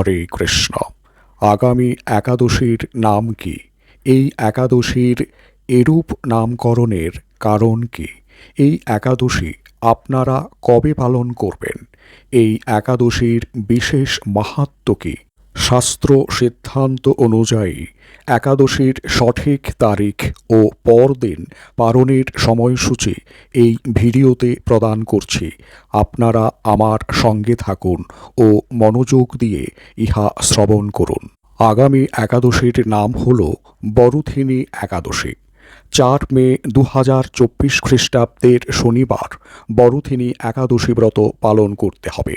হরে কৃষ্ণ। আগামী একাদশীর নাম কি? এই একাদশীর এরূপ নামকরণের কারণ কি? এই একাদশী আপনারা কবে পালন করবেন? এই একাদশীর বিশেষ মাহাত্ম কি? শাস্ত্র সিদ্ধান্ত অনুযায়ী, একাদশীর সঠিক তারিখ ও পরদিন পালনের সময়সূচি এই ভিডিওতে প্রদান করছি। আপনারা আমার সঙ্গে থাকুন ও মনোযোগ দিয়ে ইহা শ্রবণ করুন। আগামী একাদশীর নাম হল বরুথিনী একাদশী। চার মে দু হাজার চব্বিশ খ্রিস্টাব্দের শনিবার বরুথিনী একাদশী ব্রত পালন করতে হবে।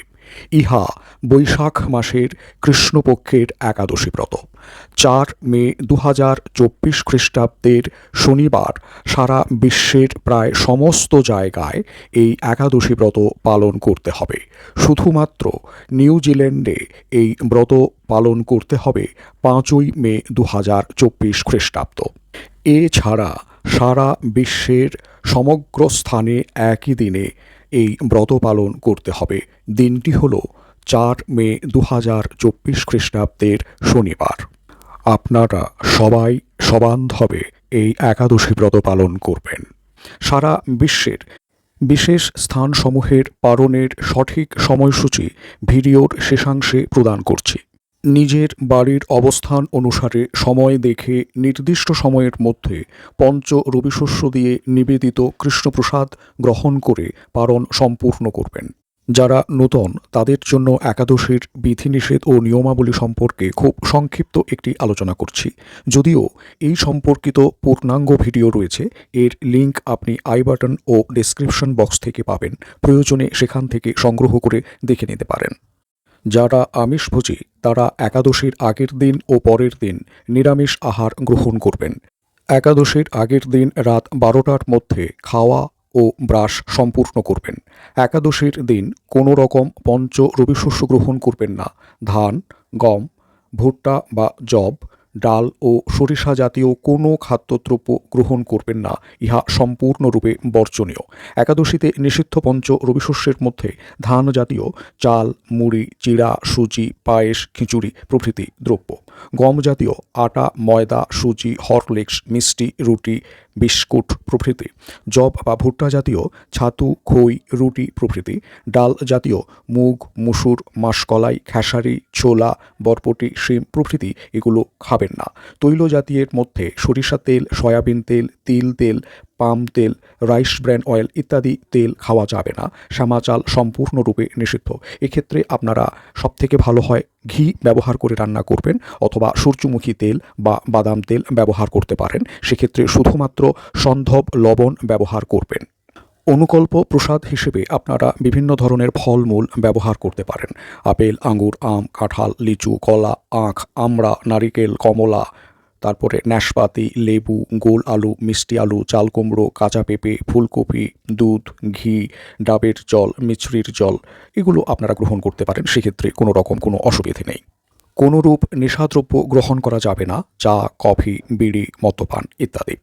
ইহা বৈশাখ মাসের কৃষ্ণপক্ষের একাদশী ব্রত। চার মে দু হাজার চব্বিশ খ্রিস্টাব্দের শনিবার সারা বিশ্বের প্রায় সমস্ত জায়গায় এই একাদশী ব্রত পালন করতে হবে। শুধুমাত্র নিউজিল্যান্ডে এই ব্রত পালন করতে হবে পাঁচই মে দু হাজার চব্বিশ খ্রিস্টাব্দ। এছাড়া সারা বিশ্বের সমগ্র স্থানে একই দিনে এই ব্রত পালন করতে হবে। দিনটি হল চার মে দু হাজার চব্বিশ খ্রিস্টাব্দের শনিবার। আপনারা সবাই সবান্ধবে এই একাদশী ব্রত পালন করবেন। সারা বিশ্বের বিশেষ স্থানসমূহের পালনের সঠিক সময়সূচি ভিডিওর শেষাংশে প্রদান করছি। নিজের বাড়ির অবস্থান অনুসারে সময় দেখে নির্দিষ্ট সময়ের মধ্যে পঞ্চ রবিশস্য দিয়ে নিবেদিত কৃষ্ণপ্রসাদ গ্রহণ করে পালন সম্পূর্ণ করবেন। যারা নূতন, তাদের জন্য একাদশীর বিধিনিষেধ ও নিয়মাবলী সম্পর্কে খুব সংক্ষিপ্ত একটি আলোচনা করছি। যদিও এই সম্পর্কিত পূর্ণাঙ্গ ভিডিও রয়েছে, এর লিংক আপনি আই বাটন ও ডেসক্রিপশন বক্স থেকে পাবেন। প্রয়োজনে সেখান থেকে সংগ্রহ করে দেখে নিতে পারেন। যারা আমিষভোজী তারা একাদশীর আগের দিন ও পরের দিন নিরামিষ আহার গ্রহণ করবেন। একাদশীর আগের দিন রাত বারোটার মধ্যে খাওয়া ও ব্রাশ সম্পূর্ণ করবেন। একাদশীর দিন কোনো রকম পঞ্চ রবিশস্য গ্রহণ করবেন না। ধান, গম, ভুট্টা বা জব ডাল ও সরিষা জাতীয় কোনো খাদ্যদ্রব্য গ্রহণ করবেন না, ইহা সম্পূর্ণরূপে বর্জনীয়। একাদশীতে নিষিদ্ধ পঞ্চ রবিশস্যের মধ্যে ধান জাতীয়, চাল, মুড়ি, চিড়া, সুজি, পায়েস, খিচুড়ি প্রভৃতি দ্রব্য। গম জাতীয় আটা, ময়দা, সুজি, হরলিক্স, মিষ্টি, রুটি, বিস্কুট প্রভৃতি জব বা ভুট্টা জাতীয় ছাতু, খই, রুটি প্রভৃতি, ডাল জাতীয় মুগ, মুসুর, মাসকলাই, খেসারি, ছোলা বরপটি শিম প্রভৃতি এগুলো খাবেন না। তৈল জাতীয়ের মধ্যে সরিষা তেল, সয়াবিন তেল, তিল তেল পাম তেল, রাইস ব্র্যান অয়েল ইত্যাদি তেল খাওয়া যাবে না। শ্যামা চাল সম্পূর্ণরূপে নিষিদ্ধ। এক্ষেত্রে আপনারা সবথেকে ভালো হয় ঘি ব্যবহার করে রান্না করবেন অথবা সূর্যমুখী তেল বা বাদাম তেল ব্যবহার করতে পারেন। সেক্ষেত্রে শুধুমাত্র সন্ধব লবণ ব্যবহার করবেন। অনুকল্প প্রসাদ হিসেবে আপনারা বিভিন্ন ধরনের ফলমূল ব্যবহার করতে পারেন। আপেল আঙুর আম, কাঁঠাল, লিচু, কলা, আখ, আমড়া, নারিকেল, কমলা তারপরে নাশপাতি, লেবু, গোল আলু, মিষ্টি আলু, চাল কুমড়ো, কাঁচা পেঁপে, ফুলকপি, দুধ, ঘি, ডাবের জল, মিছরির জল, এগুলো আপনারা গ্রহণ করতে পারেন। সেক্ষেত্রে কোনো রকম কোনো অসুবিধে নেই। কোনোরূপ নেশাদ্রব্য গ্রহণ করা যাবে না। চা, কফি, বিড়ি, মদ্যপান ইত্যাদি।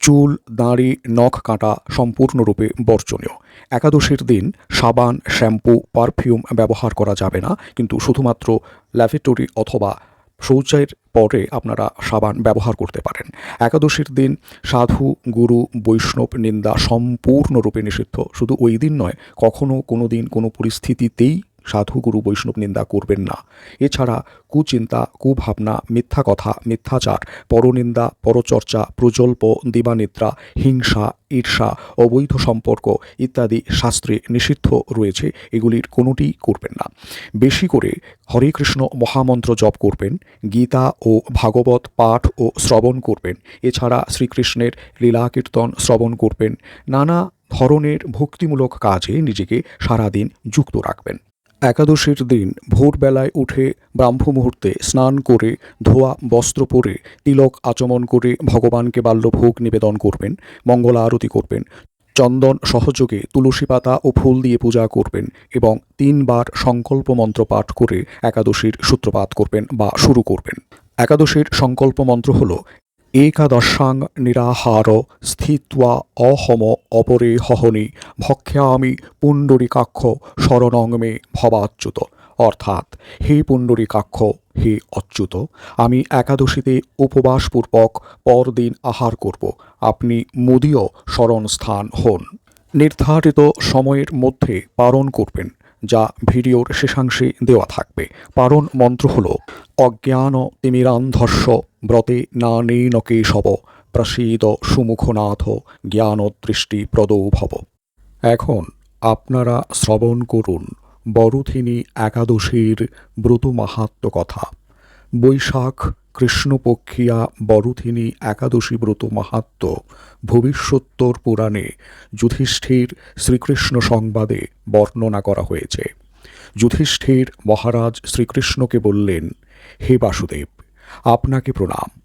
চুল, দাঁড়ি, নখ কাটা সম্পূর্ণরূপে বর্জনীয়। একাদশীর দিন সাবান, শ্যাম্পু, পারফিউম ব্যবহার করা যাবে না। কিন্তু শুধুমাত্র ল্যাভেটরি অথবা শৌচায়ের পরে আপনারা সাবান ব্যবহার করতে পারেন। একাদশীর দিন সাধু, গুরু, বৈষ্ণব নিন্দা সম্পূর্ণরূপে নিষিদ্ধ। শুধু ওই দিন নয় কখনও কোনো দিন কোনো পরিস্থিতিতেই সাধু গুরু বৈষ্ণব নিন্দা করবেন না। এছাড়া কুচিন্তা, কুভাবনা মিথ্যা কথা মিথ্যাচার, পরনিন্দা, পরচর্চা, প্রজল্প, দিবানিদ্রা, হিংসা, ঈর্ষা, অবৈধ সম্পর্ক ইত্যাদি শাস্ত্রে নিষিদ্ধ রয়েছে। এগুলির কোনোটি করবেন না। বেশি করে হরে কৃষ্ণ মহামন্ত্র জপ করবেন, গীতা ও ভাগবত পাঠ ও শ্রবণ করবেন, এছাড়া শ্রীকৃষ্ণের লীলা কীর্তন শ্রবণ করবেন, নানা ধরনের ভক্তিমূলক কাজে নিজেকে সারাদিন যুক্ত রাখবেন। একাদশীর দিন ভোরবেলায় উঠে ব্রাহ্ম মুহূর্তে স্নান করে ধোয়া, বস্ত্র পরে তিলক আচমন করে ভগবানকে বাল্যভোগ নিবেদন করবেন, মঙ্গলা আরতি করবেন, চন্দন সহযোগে তুলসী পাতা ও ফুল দিয়ে পূজা করবেন এবং তিনবার সংকল্প মন্ত্র পাঠ করে একাদশীর সূত্রপাত করবেন বা শুরু করবেন। একাদশীর সংকল্প মন্ত্র হল একাদশাং নিরাহার স্থিত্বা অহম অপরে হহনি ভক্ষ্যামি পুণ্ডরিকাক্ষ শরণং মে ভবাচ্যুত। অর্থাৎ, হে পুণ্ডরীকাক্ষ, হে অচ্যুত, আমি একাদশীতে উপবাসপূর্বক পরদিন আহার করব। আপনি মুদীয় স্মরণস্থান হন। নির্ধারিত সময়ের মধ্যে পালন করবেন, যা ভিডিওর শেষাংশে দেওয়া থাকবে। পারণ মন্ত্র হল, অজ্ঞান তিমিরান্ধস্য ব্রতে না নেন কেশব প্রসীদ সুমুখনাথ, জ্ঞানদৃষ্টি প্রদৌ ভব। এখন আপনারা শ্রবণ করুন বরুথিনী একাদশীর ব্রত মাহাত্ম কথা বৈশাখ কৃষ্ণপক্ষিয়া বরুথিনী একাদশী ব্রত মাহাত্ম ভবিষ্যোত্তর পুরাণে যুধিষ্ঠির শ্রীকৃষ্ণ সংবাদে বর্ণনা করা হয়েছে। যুধিষ্ঠির মহারাজ শ্রীকৃষ্ণকে বললেন, হে বাসুদেব আপনাকে প্রণাম।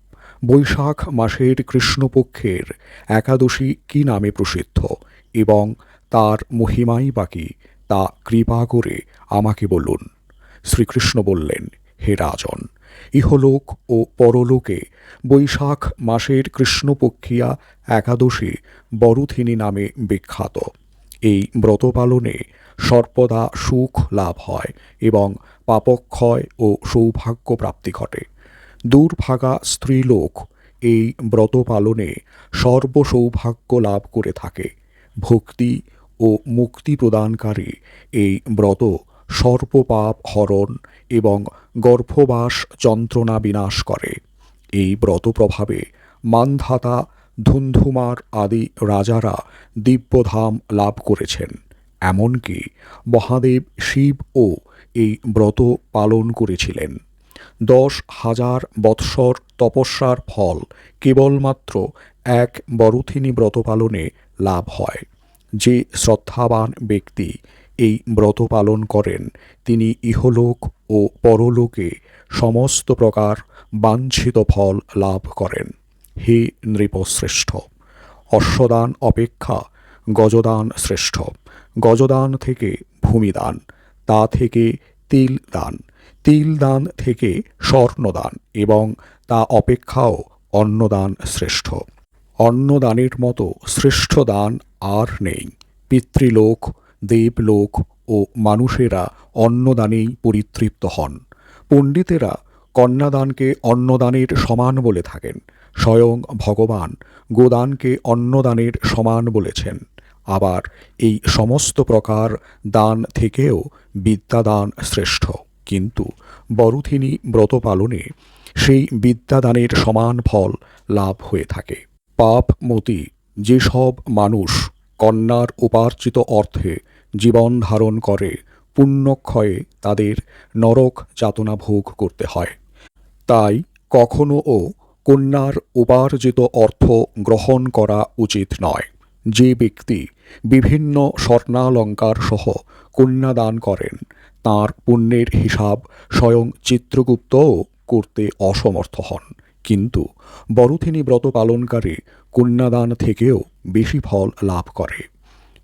বৈশাখ মাসের কৃষ্ণপক্ষের একাদশী কি নামে প্রসিদ্ধ এবং তার মহিমাই বাকি তা কৃপা করে আমাকে বলুন। শ্রীকৃষ্ণ বললেন, হে রাজন, ইহলোক ও পরলোকে বৈশাখ মাসের কৃষ্ণপক্ষিয়া একাদশী বরুথিনী নামে বিখ্যাত। এই ব্রত পালনে সর্বদা সুখ লাভ হয় এবং পাপক্ষয় ও সৌভাগ্য প্রাপ্তি ঘটে। দূরভাগা স্ত্রীলোক এই ব্রত পালনে সর্বসৌভাগ্য লাভ করে থাকে। ভক্তি ও মুক্তি প্রদানকারী এই ব্রত সর্বপাপ হরণ এবং গর্ভবাস যন্ত্রণা বিনাশ করে। এই ব্রত প্রভাবে মানধাতা, ধুন্ধুমার আদি রাজারা দিব্যধাম লাভ করেছেন। এমনকি মহাদেব শিব ও এই ব্রত পালন করেছিলেন। দশ হাজার বৎসর তপস্যার ফল কেবলমাত্র এক বরুথিনী ব্রত পালনে লাভ হয়। যে শ্রদ্ধাবান ব্যক্তি এই ব্রত পালন করেন, তিনি ইহলোক ও পরলোকে সমস্ত প্রকার বাঞ্ছিত ফল লাভ করেন। হে নৃপশ্রেষ্ঠ, অশ্বদান অপেক্ষা গজদান শ্রেষ্ঠ। গজদান থেকে ভূমিদান, তা থেকে তিল দান। তিল দান থেকে স্বর্ণদান এবং তা অপেক্ষাও অন্নদান শ্রেষ্ঠ। অন্নদানের মতো শ্রেষ্ঠ দান আর নেই। পিতৃলোক, দেবলোক ও মানুষেরা অন্নদানেই পরিতৃপ্ত হন। পণ্ডিতেরা কন্যাদানকে অন্নদানের সমান বলে থাকেন। স্বয়ং ভগবান গোদানকে অন্নদানের সমান বলেছেন। আবার এই সমস্ত প্রকার দান থেকেও বিদ্যাদান শ্রেষ্ঠ। কিন্তু বরুথিনী ব্রত পালনে সেই বিদ্যাদানের সমান ফল লাভ হয়ে থাকে। পাপমতি যেসব মানুষ কন্যার উপার্জিত অর্থে জীবন ধারণ করে, পুণ্যক্ষয়ে তাদের নরক যাতনা ভোগ করতে হয়। তাই কখনও কন্যার উপার্জিত অর্থ গ্রহণ করা উচিত নয়। যে ব্যক্তি বিভিন্ন স্বর্ণালঙ্কার সহ কন্যাদান করেন। তার পুণ্যের হিসাব স্বয়ং চিত্রগুপ্তও করতে অসমর্থ হন। কিন্তু বরুথিনী ব্রত পালনকারী কন্যাদান থেকেও বেশি ফল লাভ করে।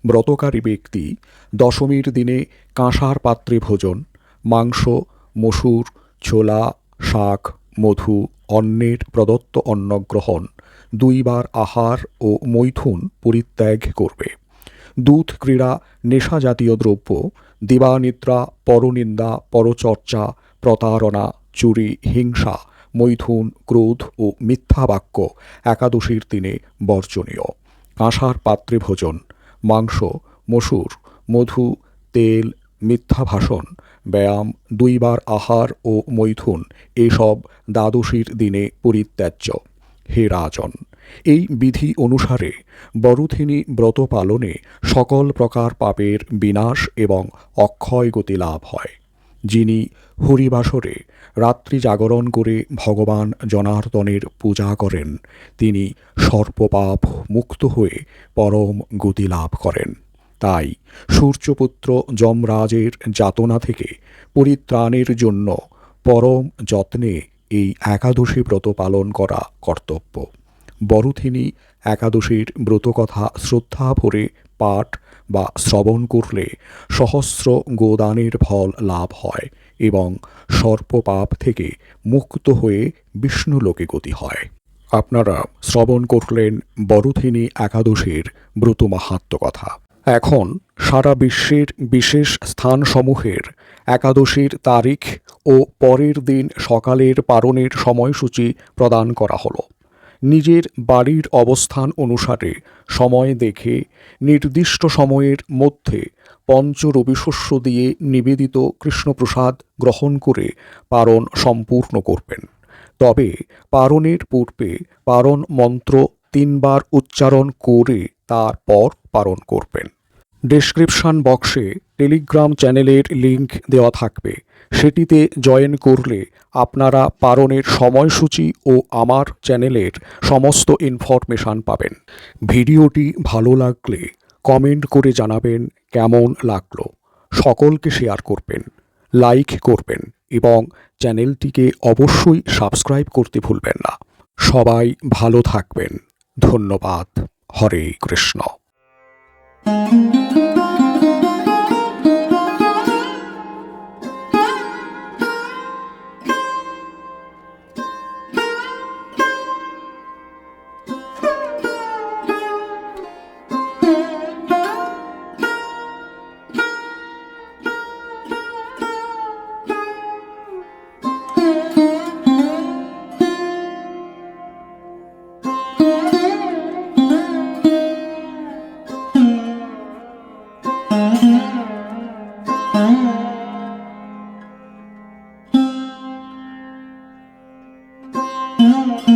ব্রতকারী ব্যক্তি দশমীর দিনে কাঁসার পাত্রে ভোজন, মাংস, মসুর, ছোলা, শাক, মধু, অন্নের প্রদত্ত অন্নগ্রহণ দুইবার আহার ও মৈথুন পরিত্যাগ করবে। দুধ, ক্রীড়া, নেশা জাতীয় দ্রব্য, দিবানিদ্রা, পরনিন্দা, পরচর্চা, প্রতারণা, চুরি, হিংসা, মৈথুন, ক্রোধ ও মিথ্যা বাক্য একাদশীর দিনে বর্জনীয়। কাঁসার পাত্রে ভোজন মাংস, মসুর, মধু, তেল, মিথ্যা ভাষণ, ব্যায়াম, দুইবার আহার ও মৈথুন, এসব দ্বাদশীর দিনে পরিত্যাজ্য। হে রাজন এই বিধি অনুসারে বরুথিনী ব্রত পালনে সকল প্রকার পাপের বিনাশ এবং অক্ষয় গতি লাভ হয়। যিনি হরিবাসরে রাত্রি জাগরণ করে ভগবান জনার্দনের পূজা করেন, তিনি সর্বপাপ মুক্ত হয়ে পরম গতি লাভ করেন। তাই সূর্যপুত্র যমরাজের যাতনা থেকে পরিত্রাণের জন্য পরম যত্নে এই একাদশী ব্রত পালন করা কর্তব্য। বরুথিনী একাদশীর ব্রতকথা শ্রদ্ধা ভরে পাঠ বা শ্রবণ করলে সহস্র গোদানের ফল লাভ হয় এবং সর্পপাপ থেকে মুক্ত হয়ে বিষ্ণুলোকে গতি হয়। আপনারা শ্রবণ করলেন বরুথিনী একাদশীর ব্রত মাহাত্ম কথা। এখন সারা বিশ্বের বিশেষ স্থানসমূহের একাদশীর তারিখ ও পরের দিন সকালের পারণের সময়সূচি প্রদান করা হলো। নিজের বাড়ির অবস্থান অনুসারে সময় দেখে, নির্দিষ্ট সময়ের মধ্যে পঞ্চ রবিশস্য দিয়ে নিবেদিত কৃষ্ণপ্রসাদ গ্রহণ করে পারণ সম্পূর্ণ করবেন। তবে পারণের পূর্বে পারণ মন্ত্র তিনবার উচ্চারণ করে তারপর পারণ করবেন। ডেসক্রিপশন বক্সে টেলিগ্রাম চ্যানেলের লিংক দেওয়া থাকবে। সেটিতে জয়েন করলে আপনারা পারণের সময়সূচি ও আমার চ্যানেলের সমস্ত ইনফরমেশান পাবেন। ভিডিওটি ভালো লাগলে কমেন্ট করে জানাবেন কেমন লাগল। সকলকে শেয়ার করবেন লাইক করবেন এবং চ্যানেলটিকে অবশ্যই সাবস্ক্রাইব করতে ভুলবেন না। সবাই ভালো থাকবেন। ধন্যবাদ। হরে কৃষ্ণ। Thank.